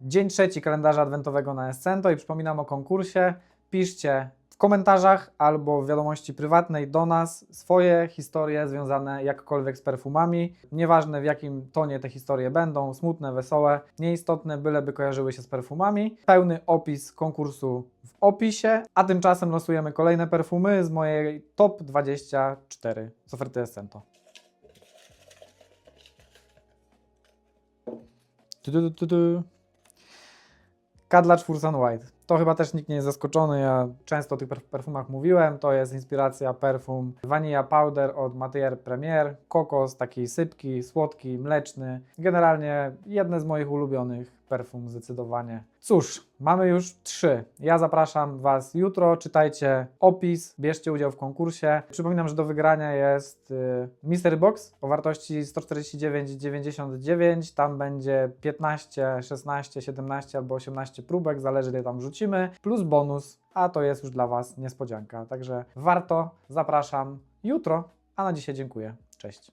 dzień trzeci kalendarza adwentowego na Escento i przypominam o konkursie. Piszcie w komentarzach albo w wiadomości prywatnej do nas swoje historie związane jakkolwiek z perfumami. Nieważne w jakim tonie te historie będą, smutne, wesołe, nieistotne, byleby kojarzyły się z perfumami. Pełny opis konkursu w opisie, a tymczasem losujemy kolejne perfumy z mojej top 24 z oferty Escento. Tu, tu, tu, tu. Cadillacs Furzan Wide. To chyba też nikt nie jest zaskoczony. Ja często o tych perf- perfumach mówiłem. To jest inspiracja perfum Vanilla Powder od Matier Premier. Kokos, taki sypki, słodki, mleczny. Generalnie jedne z moich ulubionych perfum zdecydowanie. Cóż, mamy już trzy. Ja zapraszam Was jutro. Czytajcie opis, bierzcie udział w konkursie. Przypominam, że do wygrania jest y, Mystery Box o wartości 149,99. Tam będzie 15, 16, 17 albo 18 próbek, zależy ile tam plus bonus, a to jest już dla Was niespodzianka. Także warto, zapraszam jutro, a na dzisiaj dziękuję. Cześć.